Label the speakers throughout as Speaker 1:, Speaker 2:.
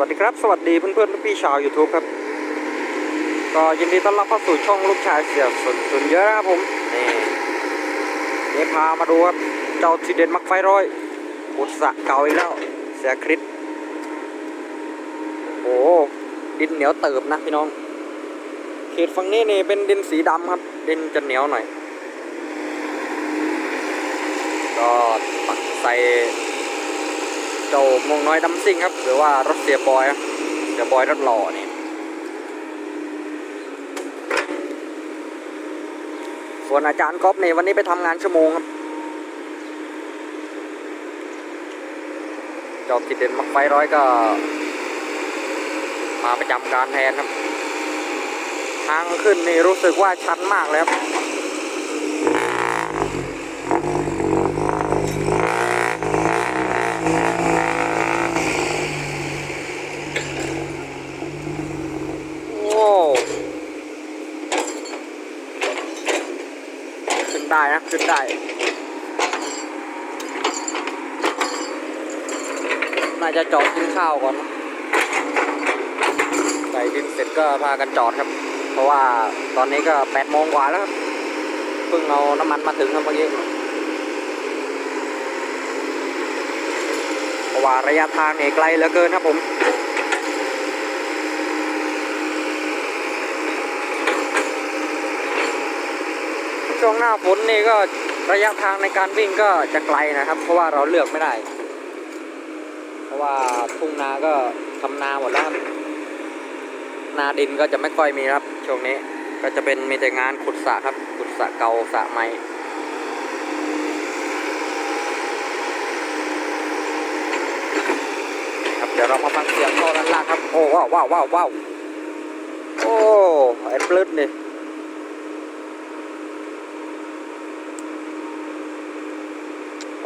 Speaker 1: วัสดีครับ สวัสดีเพื่อนๆพี่ชาว YouTube ครับ ก็ยินดีต้อนรับเข้าสู่ช่องลูกชายเสียสนสนเยอะนะครับผม นี่นี่พามาดูครับ เจ้าทีเด่นมักไฟร้อยอุตสะเก่าอีกแล้ว เสียคริสโอ้ดินเหนียวเติบนะพี่น้อง เขตฝั่งนี้นี่เป็นดินสีดำครับ ดินจะเหนียวหน่อย ก็ปักใส่ เจ้ามงน้อยดัมซิ่งครับ หรือว่ารถเสียบอยครับเสียบอยรถหล่อนี่ส่วนอาจารย์ก๊อฟเนี่วันนี้ไปทำงานชั่วโมงครับเจ้าติดเด่นมักไฟร้อยก็ มาประจำการแทนครับ ทางขึ้นนี่รู้สึกว่าชันมากเลยครับ โอ้ขึ้น ได้นะขึ้นได้น่าจะจอดกินข้าวก่อนใส่ดินเสร็จก็พากันจอดครับ เพราะว่าตอนนี้ก็แปดโมงกว่าแล้วครับเพิ่งเอาน้ำมันมาถึงครับเมื่อกี้เพราะว่าระยะทางเนี่ยไกลเหลือเกินครับผม ช่วงหน้าฝนนี่ก็ระยะทางในการวิ่งก็จะไกลนะครับ เพราะว่าเราเลือกไม่ได้ เพราะว่าทุ่งนาก็ทำนาหมดแล้วนาดินก็จะไม่ค่อยมีครับ ช่วงนี้ก็จะเป็นมีแต่งานขุดสระครับ ขุดสระเก่าสระใหม่ครับเดี๋ยวเรามาฟังเสียงท่อด้านล่างครับ โอ้ว้าวว้าวว้าวว้าวโอ้ไอ้ปลื้ดนี่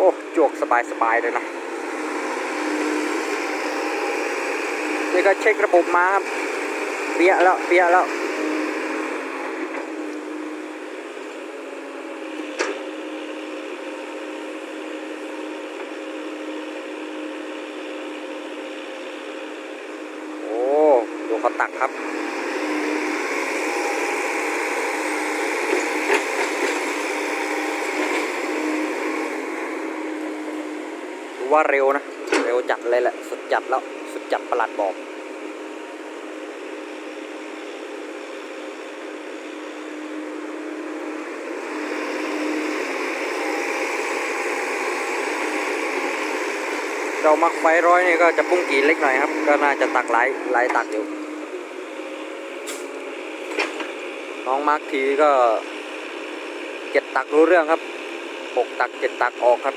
Speaker 1: อ้จวกสบายสบายเลยนะนี่ก็เช็คระบบมาครับเปียแล้วเปียแล้วโอ้ดูเขาตักครับ ว่าเร็วนะ เร็วจัดเลยแหละ สุดจัดแล้ว สุดจัดประหลัดบอกเรามักไฟร้อยนี่ก็จะปุ้งกีเล็กหน่อยครับ ก็น่าจะตักหลายหลายตักอยู่ น้องมาร์คทีก็เจ็ดตักรู้เรื่องครับหกตักเจ็ดตักออกครับ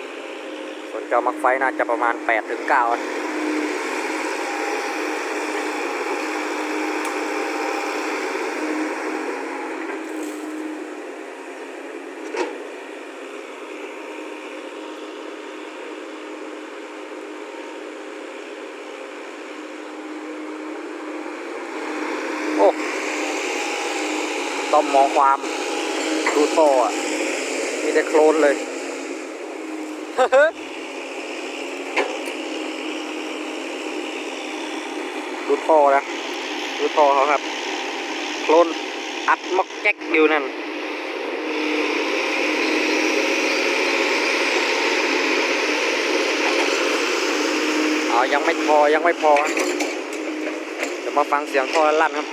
Speaker 1: ส่วนเจ้ามักไฟน่าจะประมาณแปดถึงเก้าโอ้ต้อมมองความดูท่ออะ มีแต่โคลนเลย ดูท่อนะดูท่อเขาครับโคลนอัดมอกแก๊กอยู่นั่นอ๋อยังไม่พอยังไม่พอเดี๋ยวมาฟังเสียงท่อลั่นครับ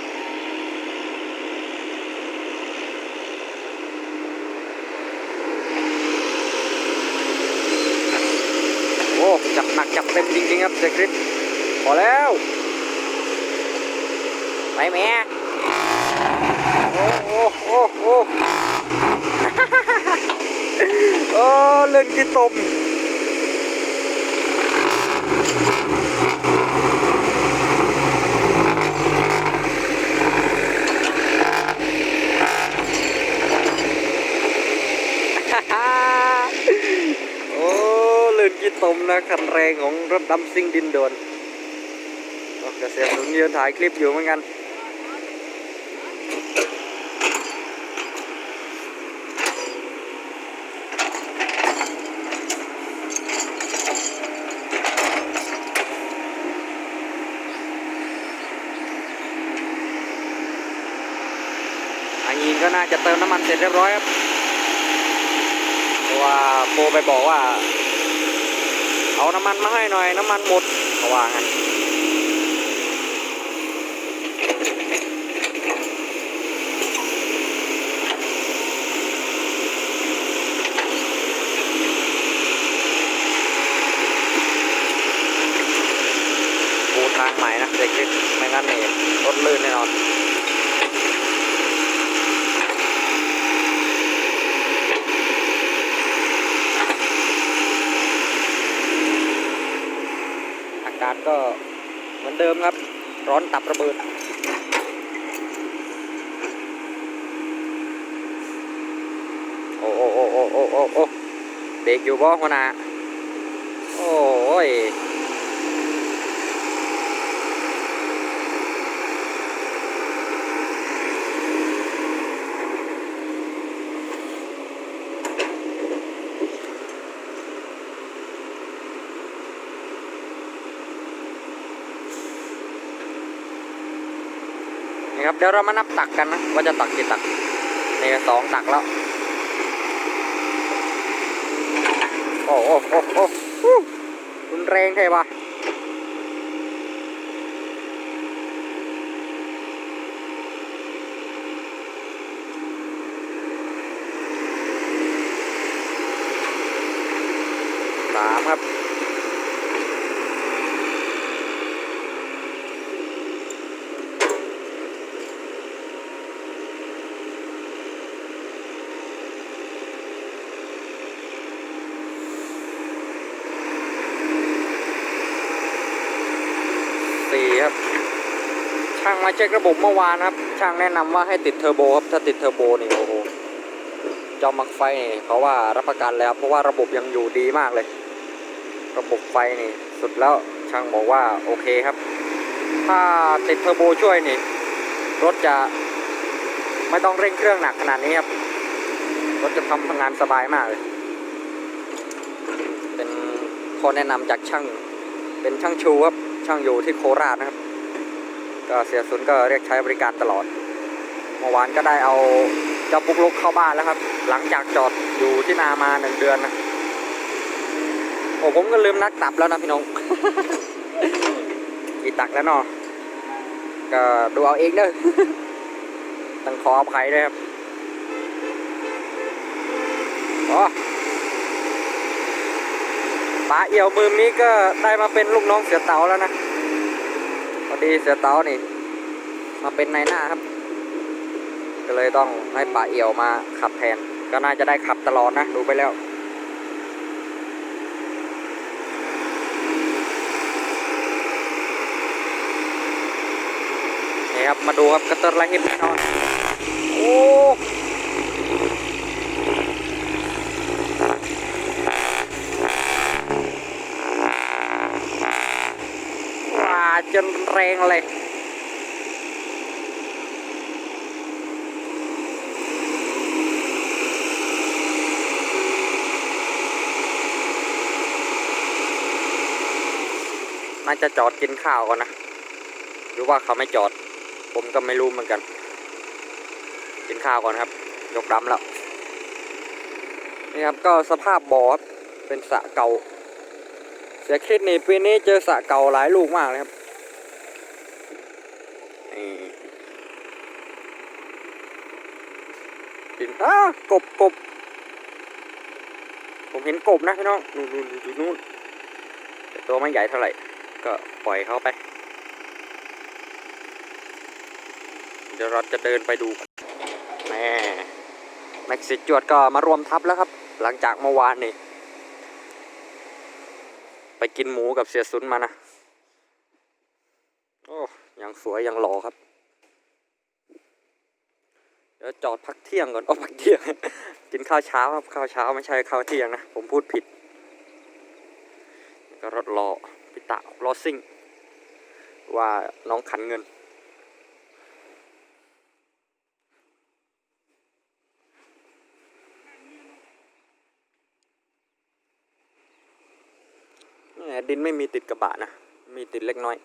Speaker 1: โอ้จับหนักจับเต็มจริงๆครับเซคริสพอแล้ว ไปแม่โอ้โอ้โอ้โอ้โอ้เรื่องที่ตมโอ้เลื่นกี่ตมนะคันแรงของรถดำซิ่งดินโดนก็เกษตรหนุนยืนถ่ายคลิปอยู่เหมือนกัน ยีนก็น่าจะเติมน้ำมันเสร็จเรียบร้อยครับว่าโบไปบอกว่า เอาน้ำมันมาให้หน่อยน้ำมันหมดเขาว่างั้นปูทางใหม่นะเด็กนิดไม่งั้นเนี่ยรถลื่นแน่นอน การก็เหมือนเดิมครับ ร้อนตับระเบิดโอ้โอ้โอ้โอ้โอ้โอ้เบรกอยู่บ่หัวหน้าโอ้ย ครับเดี๋ยวเรามานับตักกันนะว่าจะตักกี่ตักนี่สองตักแล้วโอ้โอ้โอ้โอ้ฮู้รุนแรงใช่ปะสามครับ สี่ ครับ ช่างมาเช็คระบบเมื่อวานครับ ช่างแนะนำว่าให้ติดเทอร์โบครับ ถ้าติดเทอร์โบนี่โอ้โหจอมักไฟนี่เขาว่ารับประกันแล้ว เพราะว่าระบบยังอยู่ดีมากเลย ระบบไฟนี่ สุดแล้วช่างบอกว่าโอเคครับ ถ้าติดเทอร์โบช่วยนี่ รถจะไม่ต้องเร่งเครื่องหนักขนาดนี้ครับ รถจะทำงานสบายมากเลย เป็นข้อแนะนำจากช่าง เป็นช่างชูครับ ช่างอยู่ที่โคราชนะครับ ก็เสียสุนก็เรียกใช้บริการตลอด เมื่อวานก็ได้เอาเจ้าปุกลุกเข้าบ้านแล้วครับ หลังจากจอดอยู่ที่นามาหนึ่งเดือนนะโอ้ผมก็ลืมนักตับแล้วนะพี่น้องกี่ตักแล้วเนาะก็ดูเอาเองเด้อต้องขออภัยด้วยครับอ๋อ ปลาเอี่ยวมือนี้ก็ได้มาเป็นลูกน้องเสือเต๋าแล้วนะพอดีเสือเต๋านี่ มาเป็นนายหน้าครับ ก็เลยต้องให้ป่าเอี่ยวมาขับแทน ก็น่าจะได้ขับตลอดนะดูไปแล้วนี่ครับมาดูครับกระตุ้นไรหิบแน่นอนโอ้ว้า จนแรงเลยน่าจะจอดกินข้าวก่อนนะ หรือว่าเขาไม่จอด ผมก็ไม่รู้เหมือนกัน กินข้าวก่อนครับ ยกดำแล้ว นี่ครับก็สภาพบ่อครับเป็นสะเก่า เสียคิดนี่ปีนี้เจอสะเก่าหลายลูกมากเลยครับ กินอ้ากบกบผมเห็นกบนะพี่น้อง นู่นนู่นนู่นแต่ตัวไม่ใหญ่เท่าไหร่ ก็ปล่อยเขาไป เดี๋ยวเราจะเดินไปดูแม่แม็กซิจวดก็มารวมทัพแล้วครับ หลังจากเมื่อวานนี่ ไปกินหมูกับเสียซุนมานะ ยังสวยยังหล่อครับ เดี๋ยวจอดพักเที่ยงก่อนโอ้พักเที่ยง กินข้าวเช้าครับข้าวเช้าไม่ใช่ข้าวเที่ยงนะ ผมพูดผิด ก็รถรอพิตะรอซิ่ง ว่าน้องขันเงินนี่ดินไม่มีติดกระบะนะ มีติดเล็กน้อย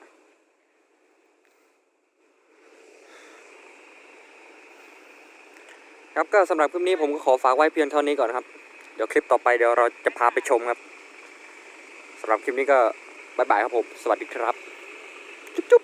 Speaker 1: ครับก็สำหรับคลิปนี้ผมก็ขอฝากไว้เพียงเท่านี้ก่อนครับ เดี๋ยวคลิปต่อไปเดี๋ยวเราจะพาไปชมครับสำหรับคลิปนี้ก็บายบายครับผม สวัสดีครับ จุ๊บ